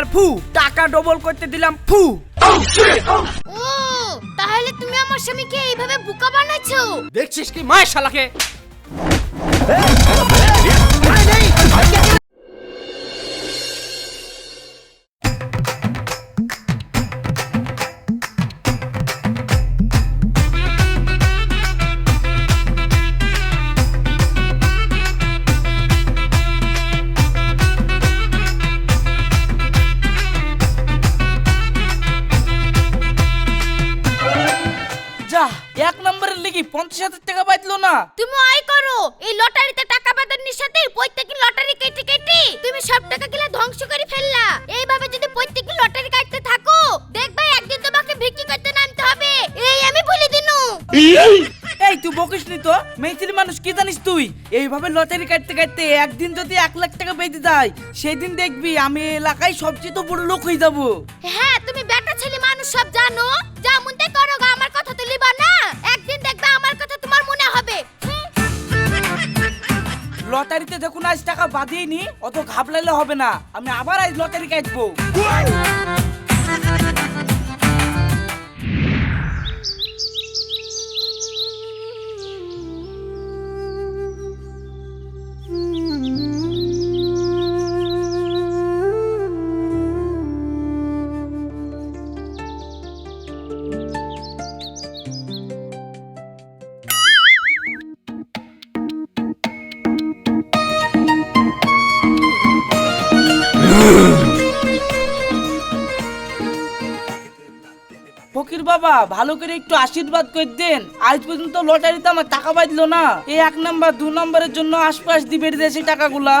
Finger ফু টাকা double করতে দিলাম ফু। ও তাহলে তুমি আমার স্বামীকে এইভাবে বোকা বানাচ্ছো? দেখছিস কি মায়ের শালাকে? পঞ্চাশ হাজার টাকা পাইতলো না। তুমি আয় করো। এই লটারিতে টাকা পাতানোর সাথে প্রত্যেকই লটারি কেটে কেটে। তুমি সব টাকা গিলা ধ্বংস করে ফেললা। এইভাবে যদি প্রত্যেকই লটারি কাটতে থাকো দেখবে একদিন তোমাকে বিক্রি করতে নামতে হবে। এই আমি বলে দিনু। এই! তুই বকিস নি তো। মেয়েছিলি মানুষ কি জানিস তুই? এইভাবে লটারি কাটতে কাটতে একদিন যদি এক লাখ টাকা বেঁধে যায় সেদিন দেখবি আমি এলাকায় সবচেয়ে তো বড় লোক হয়ে যাব। হ্যাঁ তুমি বেটা ছেলে মানুষ সব জানো। যা মনতে করো আমার কথা তো লিবা না। একদিন দেখবে আমার মনে হবে। লটারিতে দেখুন আজ টাকা বাঁধিয়ে নি অত ঘাবলাইলে হবে না। আমি আবার আজ লটারি কাটবো ফকির বাবা ভালো করে একটু আশীর্বাদ করে দেন। আজ পর্যন্ত লটারিতে আমার টাকা বাঁধলো না। এই এক নাম্বার দু নম্বরের জন্য আশপাশ বেরিয়ে দিয়েছে টাকাগুলা।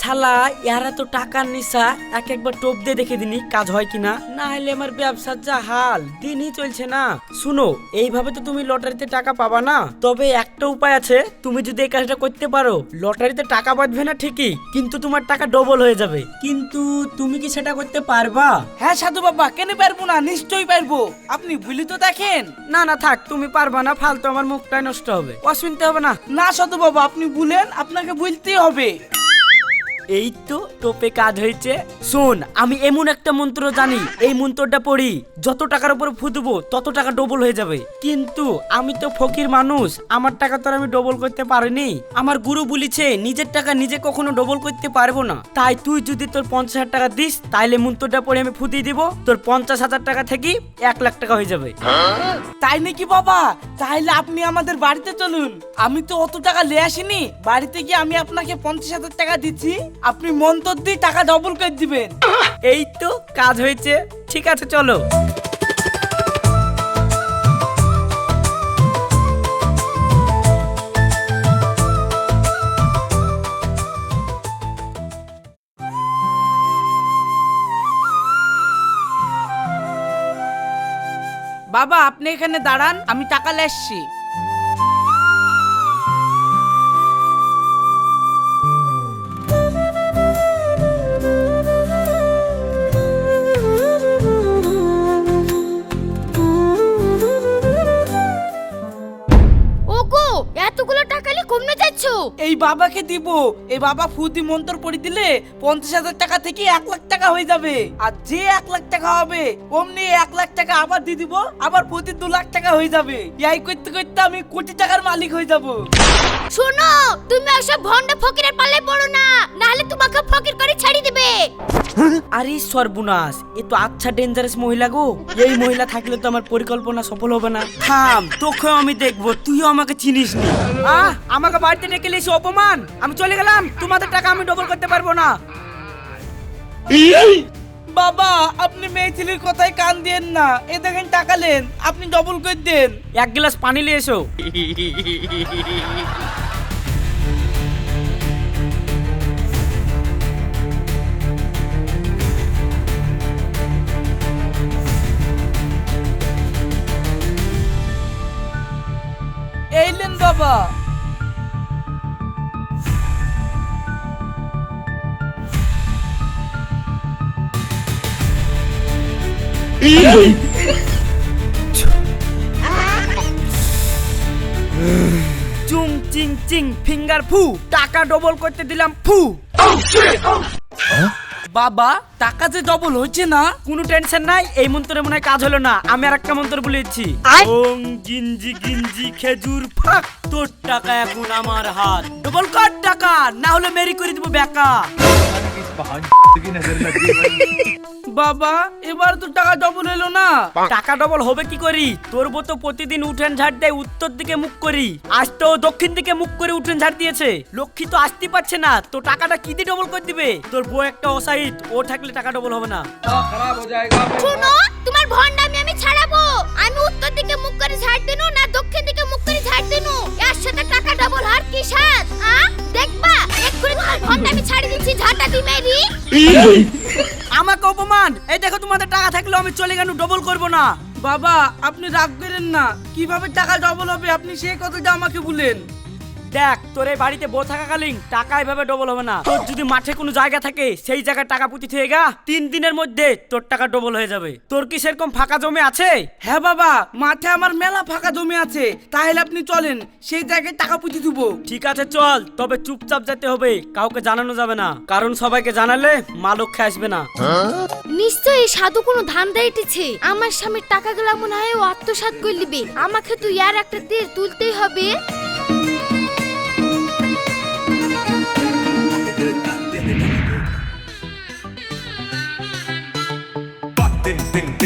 শালা ইয়ারা তো টাকার নিশা এক একবার টোপ দিয়ে দেখে দিনি কাজ হয় কিনা। না হলে আমার ব্যবসার যা হাল দিনই চলছে না। শুনো এইভাবে তো তুমি লটারিতে টাকা পাবা না। তবে একটা উপায় আছে তুমি যদি এই কাজটা করতে পারো লটারিতে টাকা বাঁধবে না ঠিকই কিন্তু তোমার টাকা ডবল হয়ে যাবে। কিন্তু তুমি কি সেটা করতে পারবা? হ্যাঁ সাধু বাবা কেন পারব না? নিশ্চয়ই পারব? আপনি ভুলি তো দেখেন। না না থাক তুমি পারবা না ফালতু আমার মুখটাই নষ্ট হবে। ও হবে না। না শত বাবা আপনি ভুলেন আপনাকে বলতেই হবে। এই তো টোপে কাজ হয়েছে। শোন, আমি এমন একটা মন্ত্র জানি, এই মন্ত্রটা পড়ি, যত টাকার উপর ফুটবো তত টাকা ডবল হয়ে যাবে। কিন্তু আমি তো ফকির মানুষ, আমার টাকা তো আমি ডবল করতে পারিনি। আমার গুরু বলেছে, নিজের টাকা নিজে কখনো ডবল করতে পারব না। তাই তুই যদি তোর পঞ্চাশ হাজার টাকা দিস, তাইলে মন্ত্রটা পড়ে আমি ফুটিয়ে দিব, তোর পঞ্চাশ হাজার টাকা থেকে এক লাখ টাকা হয়ে যাবে। তাই নাকি বাবা? তাহলে আপনি আমাদের বাড়িতে চলুন। আমি তো অত টাকা নিয়ে আসিনি, বাড়িতে গিয়ে আমি আপনাকে পঞ্চাশ হাজার টাকা দিচ্ছি। আপনি মন্তর দিয়ে টাকা ডবল করে দিবেন। এই তো কাজ হয়েছে। ঠিক আছে, চলো। বাবা, আপনি এখানে দাঁড়ান, আমি টাকা নিয়ে এই বাবাকে দিব। এই বাবা ফুদি মন্তর পড়ে দিলে পঞ্চাশ হাজার টাকা থেকে এক লাখ টাকা হয়ে যাবে। আর যে এক লাখ টাকা হবে অমনি এক লাখ টাকা আবার দিয়ে দিব আবার প্রতি দু লাখ টাকা হয়ে যাবে। ইয়াই করতে করতে আমি কোটি টাকার মালিক হয়ে যাব। শোনো তুমি ওসব ভন্ড ফকিরের পাল্লায় পড়ো না। নাহলে তোমাকে ফকির করে ছাড়ি দেবে। আরে সর্বনাশ এ তো আচ্ছা ডেঞ্জারাস মহিলা গো। এই মহিলা থাকলে তো আমার পরিকল্পনা সফল হবে না। থাম তোকেও আমি দেখব তুইও আমাকে চিনিস নি আহ আমাকে বাড়িতে ডেকে এসে অপমান! আমি চলে গেলাম! তোমাদের টাকা আমি ডবল করতে পারব না! বাবা আপনি মেয়ে ছেলের কথায় কান দিয়েন না। এ দেখেন টাকা নেন আপনি ডবল করে দেন। এক গ্লাস পানি নিয়ে এসো। এইলেন বাবা। চুং চিং চিং ফিঙ্গার ফু। টাকা ডবল করতে দিলাম ফু। বাবা টাকা যে ডবল হচ্ছে না কোনো টেনশন নাই এই মন্ত্রে মনে হয় কাজ হলো না। আমি আর একটা মন্ত্র বলেছি। ওং গিঞ্জি গিঞ্জি খেজুর ফাক তোর টাকা এখন আমার হাত। ডবল কর টাকা না হলে মেরি করে দিব বেকা। বাবা এবার তো টাকা ডবল এলো না। টাকা ডবল হবে কি করি? তোর বউ তো প্রতিদিন উঠেন ঝাড় দেয় উত্তর দিকে মুখ করি। আজ তো দক্ষিণ দিকে মুখ করে উঠেন ঝাড় দিয়েছে। লক্ষ্মী তো আসতে পারছে না তো টাকাটা কি দিয়ে ডবল করে দিবে? তোর বউ একটা অসাহিত ও থাকলে টাকা ডবল হবে না। শুনো তোমার ভন্ডামি আমি ছাড়াবো। আমি উত্তর দিকে মুখ করে ঝাড় দিনু না দক্ষিণ দিকে মুখ করে ঝাড় দিনু? এর সাথে টাকা ডবল হার কি সাথ আ? দেখবা এক্ষুনি তোমার ভন্ডামি ছাড়ি দিচ্ছি ঝাঁটা দি মেরি। আমাকে অপমান? এই দেখো তোমাদের টাকা থাকলে আমি চলে গেল ডবল করব না। বাবা, আপনি রাগ করেন না। কীভাবে টাকা ডবল হবে? আপনি সেই কথাটা আমাকে বলেন। দেখ তোর এই বাড়িতে বউ থাকাকালীন টাকা এভাবে ডবল হবে না। তোর যদি মাঠে কোনো জায়গা থাকে সেই জায়গায় টাকা পুঁতি থেকে গা তিন দিনের মধ্যে তোর টাকা ডবল হয়ে যাবে। তোর কি সেরকম ফাঁকা জমি আছে? হ্যাঁ বাবা মাঠে আমার মেলা ফাঁকা জমি আছে। তাহলে আপনি চলেন সেই জায়গায় টাকা পুঁতি দেবো ঠিক আছে চল তবে চুপচাপ যেতে হবে কাউকে জানানো যাবে না। কারণ সবাইকে জানালে মা লক্ষ্যে আসবে না। নিশ্চয়ই সাধু কোনো ধান এটেছে। আমার স্বামীর টাকা টাকাগুলো মনে হয় ও আত্মসাৎ করে নিবে। আমাকে তো ইয়ার একটা তীর তুলতেই হবে।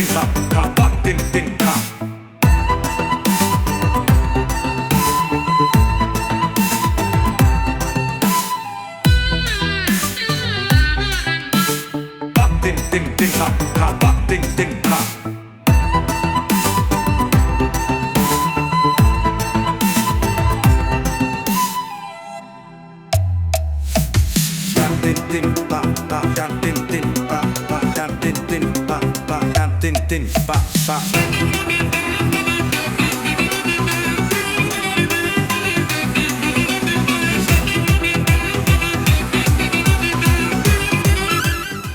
tinh xảo thả bát tiền tiền thả bát tiền tiền tiền thả thả bát tiền tiền thả Tình tình tạo dan tin tin ba ba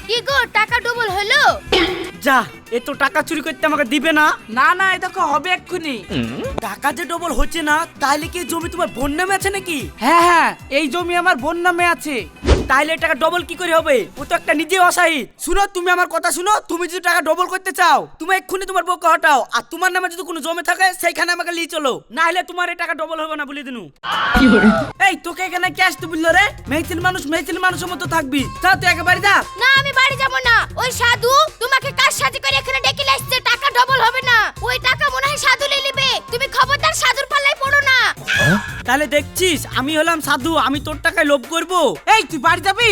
কি গো টাকা ডবল হলো? যা এ তো টাকা চুরি করতে আমাকে দিবে না। না না এটা তো হবে এক্ষুনি। টাকা যে ডবল হচ্ছে না তাহলে কি জমি তোমার বোন নামে আছে নাকি? হ্যাঁ হ্যাঁ এই জমি আমার বোন নামে আছে। তাইলে টাকা ডবল কি করে হবে? ও তো একটা নিজে অসাহিত শুনো তুমি আমার কথা শুনো তুমি যদি টাকা ডবল করতে চাও তুমি এক্ষুনি তোমার বউকে হটাও আর তোমার নামে যদি কোনো জমি থাকে সেইখানে আমাকে নিয়ে চলো। না হলে তোমার এই টাকা ডবল হবে না বলে দিনু। এই তোকে এখানে কে আসতে বলল রে? মেহচিল মানুষ মেহচিল মানুষের মতো থাকবি। তা তুই একেবারে যা। না আমি বাড়ি যাব না। ওই সাধু তোমাকে কার সাথে করে এখানে ডেকে আসছে টাকা ডবল হবে না। ওই টাকা মনে হয় সাধু নিয়ে নেবে। তুমি খবরদার সাধুর পাল্লায় তাহলে দেখছিস আমি হলাম সাধু আমি তোর টাকায় লোভ করব। এই তুই বাড়ি যাবি?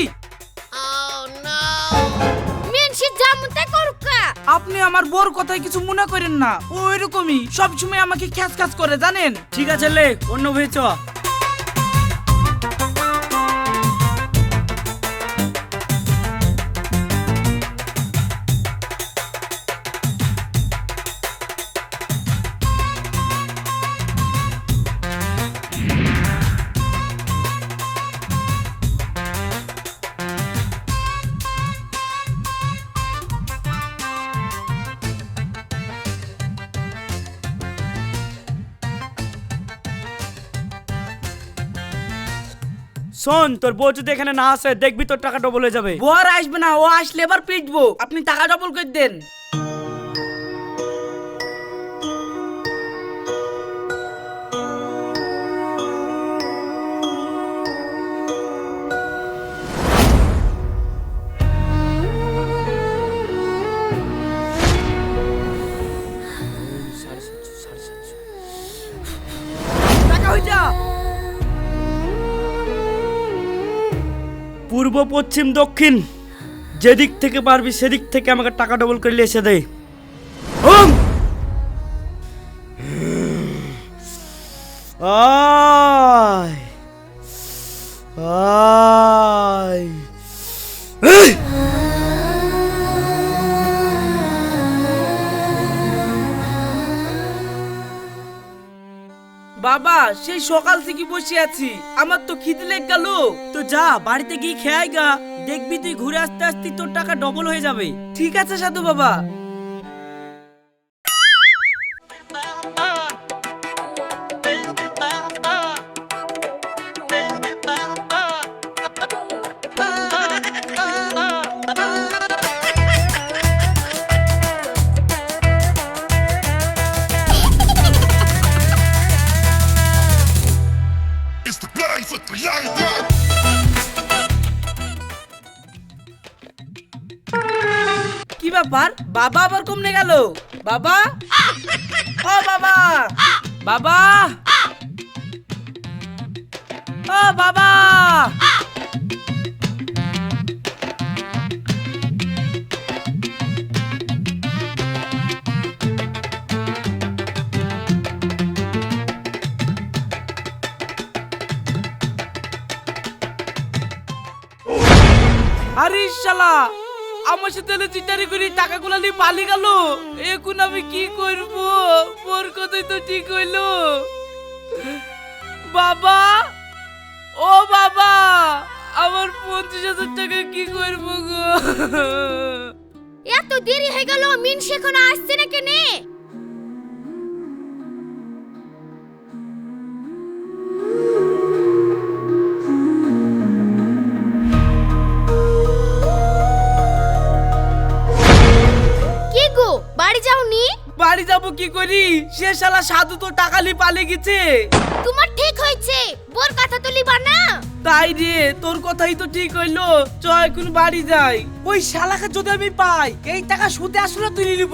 মিনসি জামুতে করুকা। আপনি আমার বোর কথায় কিছু মনে করেন না। ও এরকমই সবসময় আমাকে খ্যাস খ্যাস করে জানেন? ঠিক আছে লে অন্য ভেয়ে শোন, তোর বউ যদি এখানে না আসে, দেখবি তোর টাকা ডবল হয়ে যাবে। বর আসবে না, ও আসলে এবার পিটবো। আপনি টাকা ডবল করে দেন। পশ্চিম, দক্ষিণ। যেদিক থেকে পারবি, সেদিক থেকে আমাকে টাকা ডবল করে এসে দেয় ওম! আয়! আয়! বাবা, সেই সকাল থেকে বসে আছি। আমার তো খিদে লেগ গেল। তো যা, বাড়িতে গিয়ে খেয়াই গা। দেখবি তুই ঘুরে আসতে আসতে তোর টাকা ডবল হয়ে যাবে। ঠিক আছে সাধু বাবা। ব্যাপার? বাবা আবার কমনে গেল। বাবা? ও বাবা! বাবা! ও বাবা! আরে শালা! আমার সাথে চিটারি করে টাকাগুলো নিয়ে পালিয়ে গেল। এখন আমি কি করব? ওর কথাই তো ঠিক হইল। বাবা, ও বাবা, আমার পঞ্চাশ হাজার টাকা কি করব গো? এত দেরি হয়ে গেল, মিনস এখন আসছে না কেনে? যাব কি করি? সে শালা সাধু তো টাকা লি পালিয়ে গেছে। তোমার ঠিক হয়েছে। বোর কথা তো লিবা না। তাই রে তোর কথাই তো ঠিক হইল। চ এখন বাড়ি যাই। ওই শালাকে যদি আমি পাই এই টাকা সুদে আসলে তুলে নিব।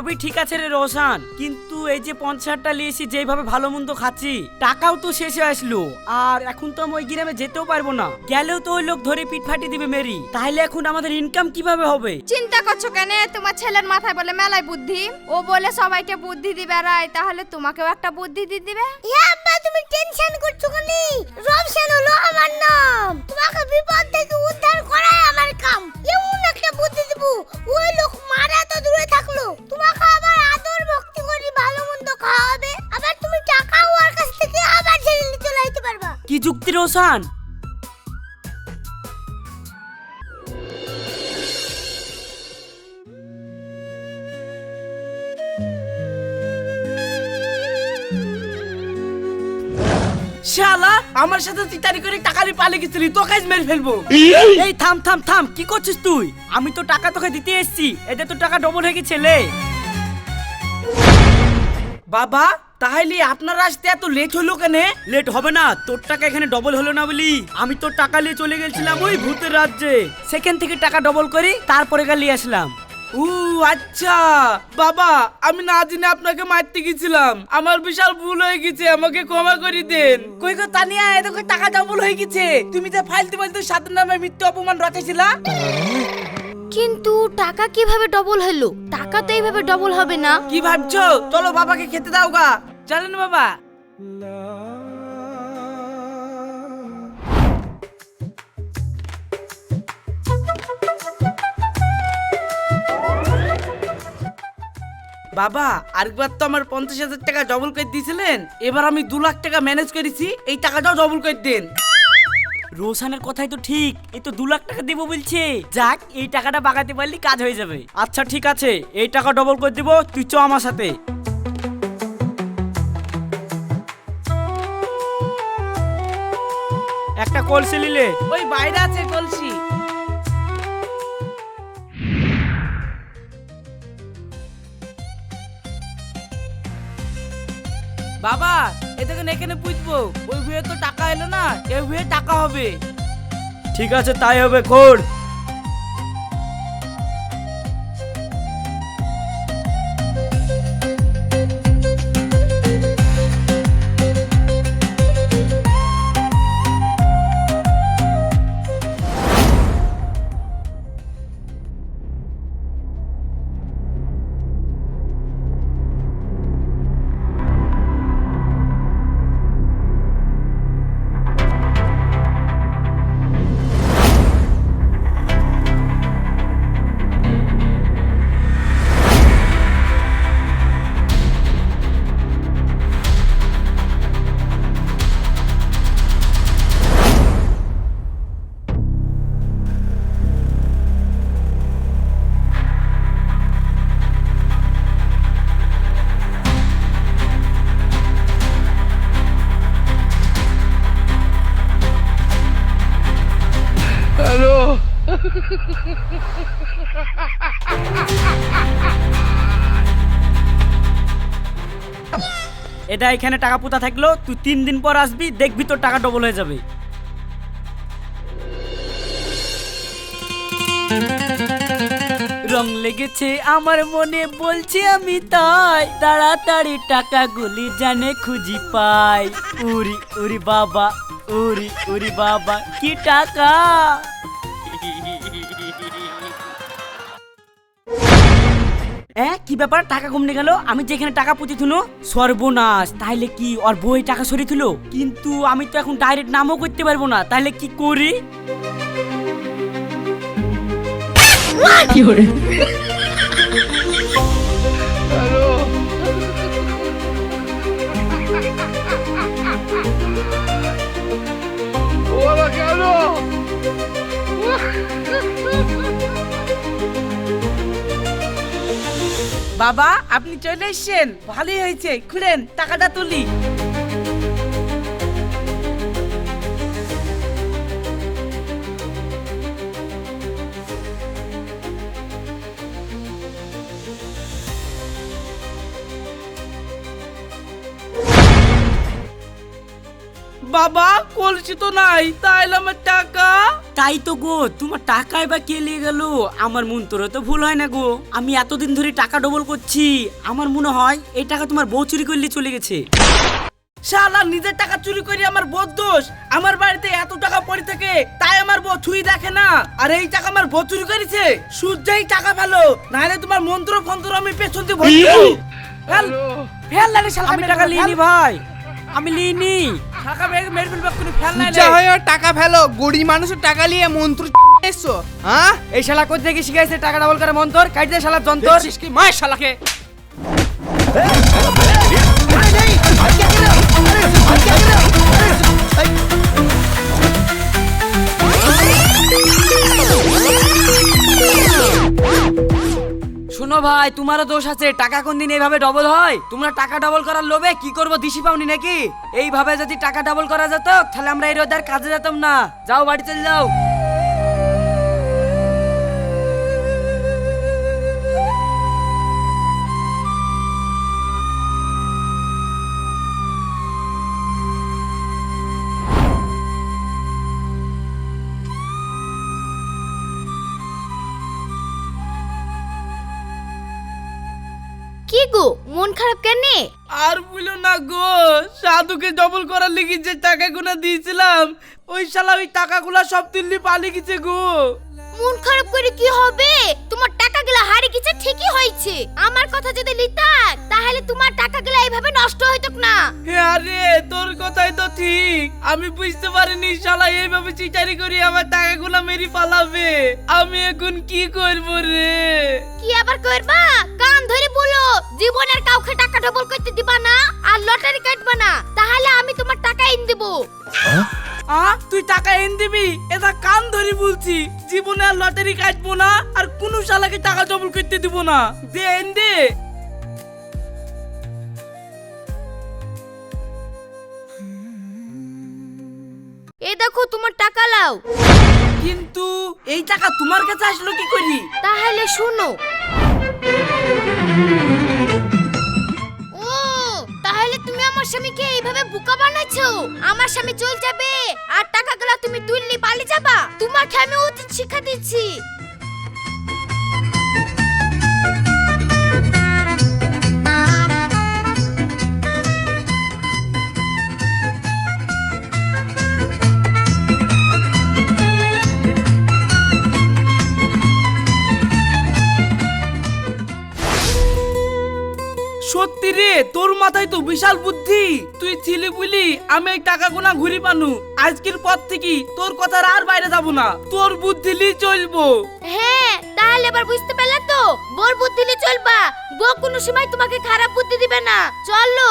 সবই ঠিক আছে রে রোশান। কিন্তু এই যে পঞ্চাশটা লিয়েছি যেভাবে ভালো মন্দ খাচ্ছি টাকাও তো শেষ হয়ে আসলো। আর এখন তো আমি ওই গ্রামে যেতেও পারব না। গেলেও তো ওই লোক ধরে পিট ফাটি দিবে মেরি। তাহলে এখন আমাদের ইনকাম কীভাবে হবে? চিন্তা করছ কেন? তোমার ছেলের মাথায় বলে মেলায় বুদ্ধি। ও বলে সবাইকে বুদ্ধি দিবে রায়। তাহলে তোমাকেও একটা বুদ্ধি দিয়ে দিবে? ইয়া আব্বা তুমি টেনশন করছ কেন? রবশান হলো আমার নাম। তোমাকে বিপদ থেকে উদ্ধার করাই আমার কাম। এমন একটা বুদ্ধি দেব। ওই লোক মারা তো রোশান। শালা আমার সাথে চিটারি করে টাকা নিয়ে পালিয়ে গেছিলি তোকে আজ মেরে ফেলব। এই থাম থাম থাম কি করছিস তুই? আমি তো টাকা তোকে দিতে এসেছি এতে তো টাকা ডবল হয়ে গেছে বাবা তাহলে আপনার আসতে এত লেট হলো কেনে? লেট হবে না তোর টাকা এখানে ডবল হলো না বলি। আমি তোর টাকা নিয়ে চলে গেছিলাম ওই ভূতের রাজ্যে। সেখান থেকে টাকা ডবল করি তারপরে গা নিয়ে আসলাম। ও আচ্ছা। বাবা আমি না জেনে আপনাকে মারতে গেছিলাম। আমার বিশাল ভুল হয়ে গেছে আমাকে ক্ষমা করে দেন। কই গো তানিয়া এদিকে টাকা ডবল হয়ে গেছে। তুমি যে ফাইলতে ফাইলতে সাতের নামে মিথ্যে অপমান রটাইছিলা কিন্তু টাকা কীভাবে ডবল হলো? টাকা তো এইভাবে ডবল হবে না। কি ভাবছ? চলো বাবাকে খেতে দাও গা। চলেন বাবা। বাবা আরেকবার তো আমার পঞ্চাশ হাজার টাকা ডবল করে দিয়েছিলেন। এবার আমি দু লাখ টাকা ম্যানেজ করেছি এই টাকাটাও ডবল করে দেন। রোশানের কথাই তো ঠিক এই তো দু লাখ টাকা দিব বলছে। যাক এই টাকাটা বাগাতে পারলি কাজ হয়ে যাবে। আচ্ছা ঠিক আছে এই টাকা ডবল করে দিব তুই চ আমার সাথে। কলসি নিলে? ওই বাইরে আছে কলসি। বাবা এদিকে দেখেন এখানে পুঁতবো। ওই ভুয়ে তো টাকা এলো না এই ভুয়ে টাকা হবে। ঠিক আছে তাই হবে খোল এটা এখানে টাকা পোতা থাকল, তুই তিন দিন পর আসবি, দেখবি তোর টাকা ডবল হয়ে যাবে। রং লেগেছে আমার মনে, বলছি আমি তাই। তাড়াতাড়ি টাকাগুলি জানে খুঁজি পাই। উরি উরি বাবা উরি উরি বাবা, কি টাকা? এ কি ব্যাপার? টাকা কমনে গেল? আমি যেখানে টাকা পুঁতি থুনো সর্বনাশ। তাহলে কি ওর বই টাকা সরি থুলো? কিন্তু আমি তো এখন ডাইরেক্ট নামও করতে পারব না। তাহলে কি করি? বাবা আপনি চলে এসছেন। ভালোই হয়েছে। খুলেন টাকাটা তুলি। বাবা কলসি তো নাই তাইলে আমার টাকা? তাই তো গো তোমার টাকায় বা কে নিয়ে গেল? আমার মন তোর তো ভুল হয় না গো। আমি এতদিন ধরে টাকা ডবল করছি আমার মনে হয় এই টাকা তোমার বউ চুরি করলে চলে গেছে। শালা নিজের টাকা চুরি করে আমার বউ দোষ? আমার বাড়িতে এত টাকা পড়ে থাকে তাই আমার বউ ছুঁই দেখে না। আর এই টাকা আমার বউ চুরি করেছে সূর্যই টাকা ফেলো। নাহলে তোমার মন্ত্র ফন্ত্র আমি পেছন দিয়ে ভরি ফেল ফেল নাহলে শালা আমি টাকা লিনি ভাই আমি লিনি টাকা মেরে মেরে ফেলবে কোনো ফেল যা নাহলে হয় টাকা ফেলো গরিব মানুষের টাকা নিয়ে মন্ত্র এসছো হ্যাঁ এই শালা কোথা থেকে শিখাইছে টাকা ডবল করে মন্তর কাটি দে শালা যন্তর কি মায়ের শালাকে শোনো ভাই, তোমারও দোষ আছে। টাকা কোন দিন এইভাবে ডবল হয়? তোমরা টাকা ডবল করার লোভে কি করব, দিশি পাওনি নাকি? এইভাবে যদি টাকা ডবল করা যেত, তাহলে আমরা এই রোদার কাজে যেতাম না। যাও বাড়ি চলে যাও। কি গো? মন খারাপ কেন? আর বলো না গো, সাধুকে ডবল করার লিগে যে টাকাগুলো দিয়েছিলাম, ওই শালা ওই টাকাগুলো সব তুললি পালিয়ে গেছে গো। মন খারাপ করে কি হবে? তোমার টাকাগুলো হারে গেছে ঠিকই হয়েছে। আমার কথা যদি লিতাক তাহলে তোমার টাকাগুলো এইভাবে নষ্ট হইতো না। হ্যাঁ রে তোর কথাই তো ঠিক। আমি বুঝতে পারিনি শালা এইভাবে চিটারি করে আমার টাকাগুলো মেরি পালাবে আমি এখন কি করব রে? কি আবার করবা? কান ধরে বলো জীবনের কাউকে টাকা ডবল করতে দিবা না আর লটারি কাটবা না। তাহলে আমি তোমার টাকা এনে দেবো। আ? তুই টাকা এনে দিবি? এটা কান ধরি বলছি। জীবনে আর লটারি কাটবো না আর কোনো শালাকে টাকা ডবল করতে দিব না। দে এন দে। এই দেখো তোমার টাকা লাও। কিন্তু এই টাকা তোমার কাছে আসলো কি করি? তাহলে শোনো। স্বামীকে এইভাবে বোকা বানাইছো? আমার স্বামী চল যাবে আর টাকাগুলো তুমি তুললি পালিয়ে যাবা? তোমাকে আমি অতীত শিক্ষা দিচ্ছি। মাথায় তো বিশাল বুদ্ধি। তুই ছিলি বুলি, আমি এই টাকা গুনা ঘুরি পানু। আজকের পর থেকে তোর কথার আর বাইরে যাব না। তোর বুদ্ধি লি চলবো। হ্যাঁ তাহলে এবার বুঝতে পারলে তো? বোর বুদ্ধি লি চলবা। বো কোনো সময় তোমাকে খারাপ বুদ্ধি দিবে না। চলো।